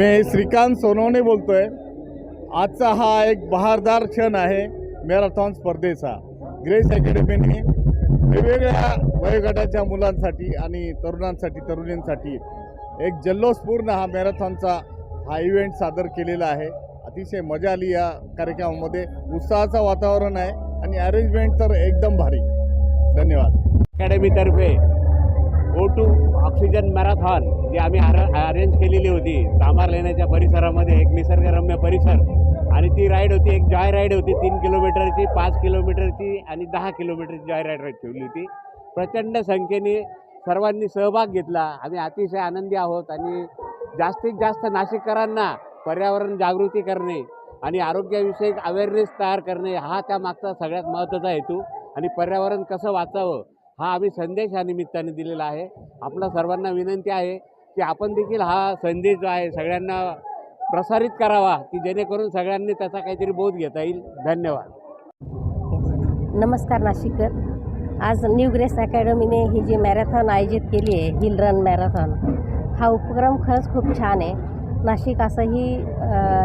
मी श्रीकांत सोनवणे आहे आजचा हा एक बहारदार क्षण आहे मॅरेथॉन स्पर्धेचा. ग्रेस अकॅडमीने वेगवेगळ्या वयोगटाच्या मुलांसाठी आणि तरुणांसाठी तरुणींसाठी एक जल्लोषपूर्ण हा मॅरेथॉनचा हा इव्हेंट सादर केलेला आहे. अतिशय मजा आली या कार्यक्रमामध्ये. उत्साहाचं वातावरण आहे आणि अरेंजमेंट तर एकदम भारी. धन्यवाद. अकॅडमीतर्फे गो टू ऑक्सिजन मॅरेथॉन जी आम्ही अर अरेंज केलेली होती. तामार लेण्याच्या परिसरामध्ये एक निसर्गरम्य परिसर. आणि ती राईड होती एक जॉय राईड होती. तीन किलोमीटरची पाच किलोमीटरची आणि दहा किलोमीटरची जॉय राईड ठेवली होती. प्रचंड संख्येने सर्वांनी सहभाग घेतला. आम्ही अतिशय आनंदी आहोत आणि जास्तीत जास्त नाशिककरांना पर्यावरण जागृती करणे आणि आरोग्याविषयक अवेअरनेस तयार करणे हा त्यामागचा सगळ्यात महत्त्वाचा हेतू. आणि पर्यावरण कसं वाचावं हा आम्ही संदेश या निमित्ताने दिलेला आहे. आपल्या सर्वांना विनंती आहे की आपण देखील हा संदेश जो आहे सगळ्यांना प्रसारित करावा की जेणेकरून सगळ्यांनी त्याचा काहीतरी बोध घेता येईल. धन्यवाद. नमस्कार नाशिककर. आज न्यू ग्रेस अकॅडमीने ही जी मॅरेथॉन आयोजित केली आहे हिल रन मॅरेथॉन हा उपक्रम खरंच खूप छान आहे. नाशिक असंही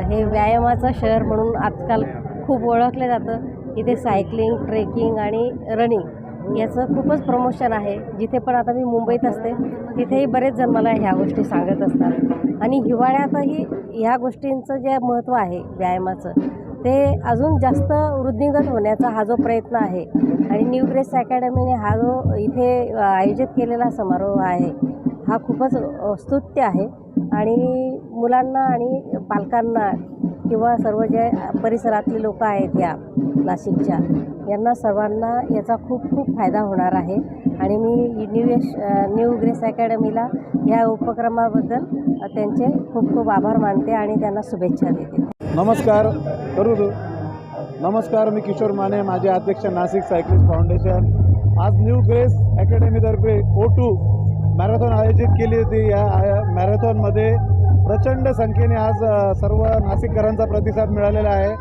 हे व्यायामाचं शहर म्हणून आजकाल खूप ओळखलं जातं. इथे सायकलिंग ट्रेकिंग आणि रनिंग याचं खूपच प्रमोशन आहे. जिथे पण आता मी मुंबईत असते तिथेही बरेच जण मला ह्या गोष्टी सांगत असतात. आणि हिवाळ्यातही ह्या गोष्टींचं जे महत्त्व आहे व्यायामाचं ते अजून जास्त वृद्धिंगत होण्याचा हा जो प्रयत्न आहे. आणि न्यू ग्रेस अकॅडमीने हा जो इथे आयोजित केलेला समारोह आहे हा खूपच स्तुत्य आहे. आणि मुलांना आणि पालकांना किंवा सर्व जे परिसरातली लोक आहेत या नाशिकच्या यांना सर्वांना याचा खूप खूप फायदा होणार आहे. आणि मी न्यू यश न्यू ग्रेस अकॅडमीला या उपक्रमाबद्दल त्यांचे खूप खूप आभार मानते आणि त्यांना शुभेच्छा देते. नमस्कार करू नमस्कार मी किशोर माने माझे अध्यक्ष नाशिक सायक्लिस्ट फाउंडेशन. आज न्यू ग्रेस अकॅडमीतर्फे ओ टू मॅरेथॉन आयोजित केली होती. या मॅरेथॉनमध्ये प्रचंड संख्येने आज सर्व नाशिककरांचा प्रतिसाद मिळालेला आहे.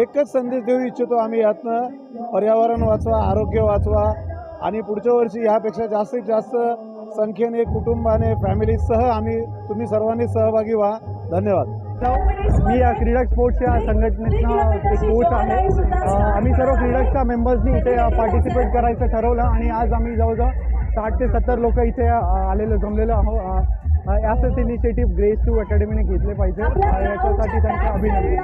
एकच संदेश देऊ इच्छितो आम्ही यातनं. पर्यावरण वाचवा आरोग्य वाचवा आणि पुढच्या वर्षी यापेक्षा जास्तीत जास्त संख्येने कुटुंबाने फॅमिलीसह आम्ही तुम्ही सर्वांनी सहभागी व्हा. धन्यवाद. मी या क्रीडा स्पोर्ट्स या संघटनेतनं एक कोच आहे. आम्ही सर्व क्रीडकच्या मेंबर्सनी इथे पार्टिसिपेट करायचं ठरवलं आणि आज आम्ही जवळजवळ साठ ते सत्तर लोक इथे आलेलं जमलेलं जमलेलो आहोत असंच इनिशिएटिव्ह ग्रेस टू अकॅडमीने घेतले पाहिजे. याच्यासाठी त्यांचं अभिनंदन.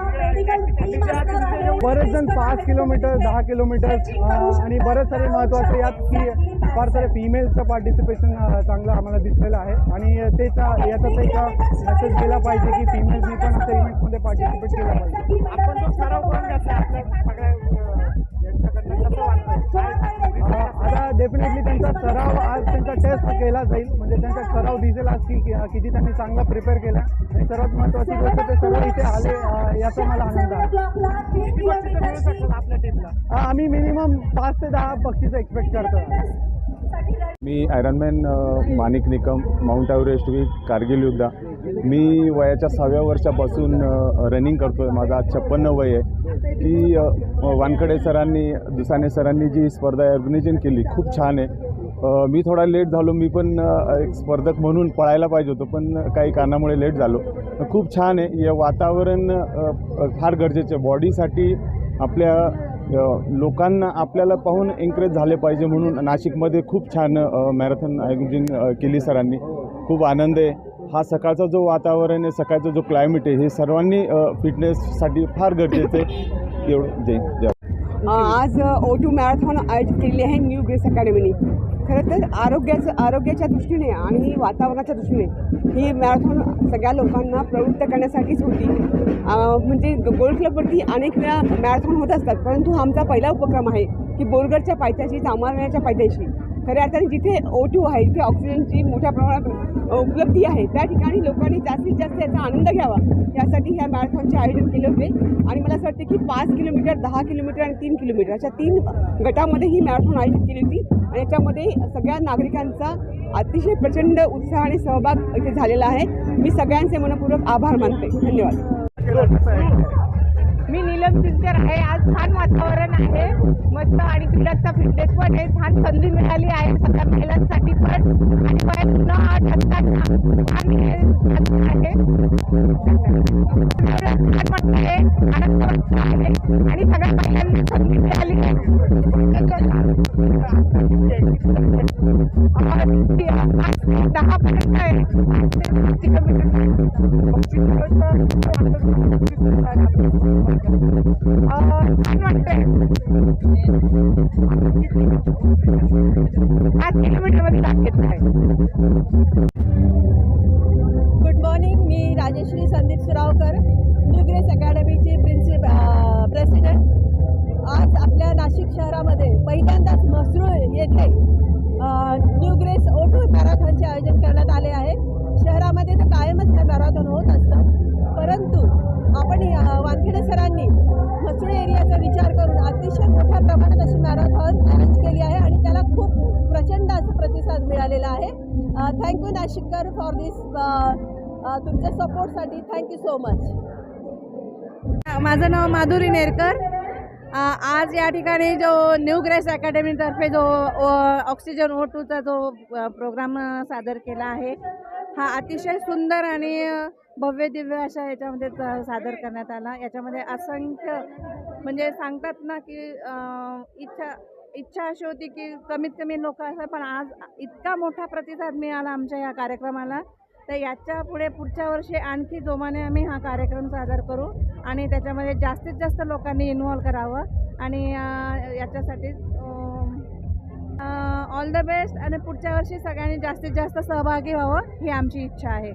बरेच जण पाच किलोमीटर दहा किलोमीटर आणि बरेच सारे महत्त्वाचे यात की फार सारे फिमेल्सचं पार्टिसिपेशन चांगलं आम्हाला दिसलेलं आहे. आणि त्याचा याचाच एक मेसेज गेला पाहिजे की फिमेल्सनी पण अशा इव्हेंट्समध्ये पार्टिसिपेट केलं पाहिजे. आपण तो सराव करून डेफिनेटली त्यांचा सराव आज त्यांचा टेस्ट केला जाईल. म्हणजे त्यांचा सराव दिसेल आज की किती त्यांनी चांगला प्रिपेअर केला. आणि सर्वात महत्त्वाची गोष्ट ते सर्व इथे आले याचा मला आनंद आहे. आपल्या टीमला आम्ही मिनिमम पाच ते दहा बक्षीस एक्सपेक्ट करतो. मी Ironman Manik Nikam Mount Everest we Kargil युद्धा. मी वयाच्या सहाव्या वर्षापासून रनिंग करतो आहे माझा छप्पन्न वय आहे. की वानखडे सरांनी दुसाने सरांनी जी स्पर्धा ऑर्गनायझेशन केली खूप छान आहे. मी थोडा लेट झालो. मी पण एक स्पर्धक म्हणून पळायला पाहिजे होतो पण काही कारणामुळे लेट झालो. खूप छान आहे. हे वातावरण फार गरजेचं आहे. बॉडीसाठी आपल्या लोकांना आपल्याला पाहून एन्करेज झाले पाहिजे म्हणून नाशिकमध्ये खूप छान मॅरेथॉन आयोजन केली सरांनी. खूप आनंद आहे. हा सकाळचा जो वातावरण आहे सकाळचा जो क्लायमेट आहे हे सर्वांनी फिटनेससाठी फार गरजेचं आहे. एवढं. जय जय आज ओ टू मॅरेथॉन आयोजित केलेली आहे न्यू ग्रेस अकॅडमीने खरं तर आरोग्याचं आरोग्याच्या दृष्टीने आणि वातावरणाच्या दृष्टीने ही मॅरेथॉन सगळ्या लोकांना प्रवृत्त करण्यासाठीच होती. म्हणजे गोल्ड क्लबवरती अनेक वेळा मॅरेथॉन होत असतात परंतु आमचा पहिला उपक्रम आहे की बोरगडच्या पायथ्याशी चांभारण्याच्या पायथ्याशी. खऱ्या अर्थाने जिथे ओ टू आहे जिथे ऑक्सिजनची मोठ्या प्रमाणात उपलब्धी आहे त्या ठिकाणी लोकांनी जास्तीत जास्त याचा आनंद घ्यावा. यासाठी ह्या मॅरेथॉनचे आयोजन केले होते. आणि मला असं वाटतं की पाच किलोमीटर दहा किलोमीटर आणि तीन किलोमीटर अशा तीन गटामध्ये ही मॅरेथॉन आयोजित केली होती. आणि याच्यामध्ये सगळ्या नागरिकांचा अतिशय प्रचंड उत्साह आणि सहभाग इथे झालेला आहे. मी सगळ्यांचे मनपूर्वक आभार मानते. धन्यवाद. मी नीलम सिंचर आहे. आज छान वातावरण आहे. मस्त आणि क्रीडाचा फिटनेस पण आहे. छान संधी मिळाली आहे सगळ्या महिलांसाठी पण. आणि वयात पुन्हा आहे. आणि सगळ्या महिलांना संधी मिळाली दहा पर्यंत आहे. किलोमीटरमध्ये आहे गुड मॉर्निंग मी राजेश्री संदीप सुरावकर न्यू ग्रेस अकॅडमीची प्रिन्सिप प्रेसिडेंट आज आपल्या नाशिक शहरामध्ये पहिल्यांदाच म्हसरूळ येथे न्यू ग्रेस ओ मॅरेथॉनचे आयोजन करण्यात आले आहे. शहरामध्ये तर कायमच हे मॅरेथॉन होत असते. प्रतिसाद मिळालेला आहे. थँक्यू नाशिककर फॉर दिस तुमच्या सपोर्टसाठी थँक्यू सो मच माझं नाव माधुरी नेरकर. आज या ठिकाणी जो न्यू ग्रेस अकॅडमीतर्फे जो ऑक्सिजन ओ टूचा जो प्रोग्राम सादर केला आहे हा अतिशय सुंदर आणि भव्य दिव्य अशा याच्यामध्ये सादर करण्यात आला. याच्यामध्ये असंख्य म्हणजे सांगतात ना की इच्छा इच्छा अशी होती की कमीत कमी लोक असं पण आज इतका मोठा प्रतिसाद मिळाला आमच्या या कार्यक्रमाला. तर याच्यापुढे पुढच्या वर्षी आणखी जोमाने आम्ही हा कार्यक्रम सादर करू आणि त्याच्यामध्ये जास्तीत जास्त लोकांनी इन्व्हॉल्व करावं. आणि याच्यासाठी ऑल द बेस्ट आणि पुढच्या वर्षी सगळ्यांनी जास्तीत जास्त सहभागी व्हावं ही आमची इच्छा आहे.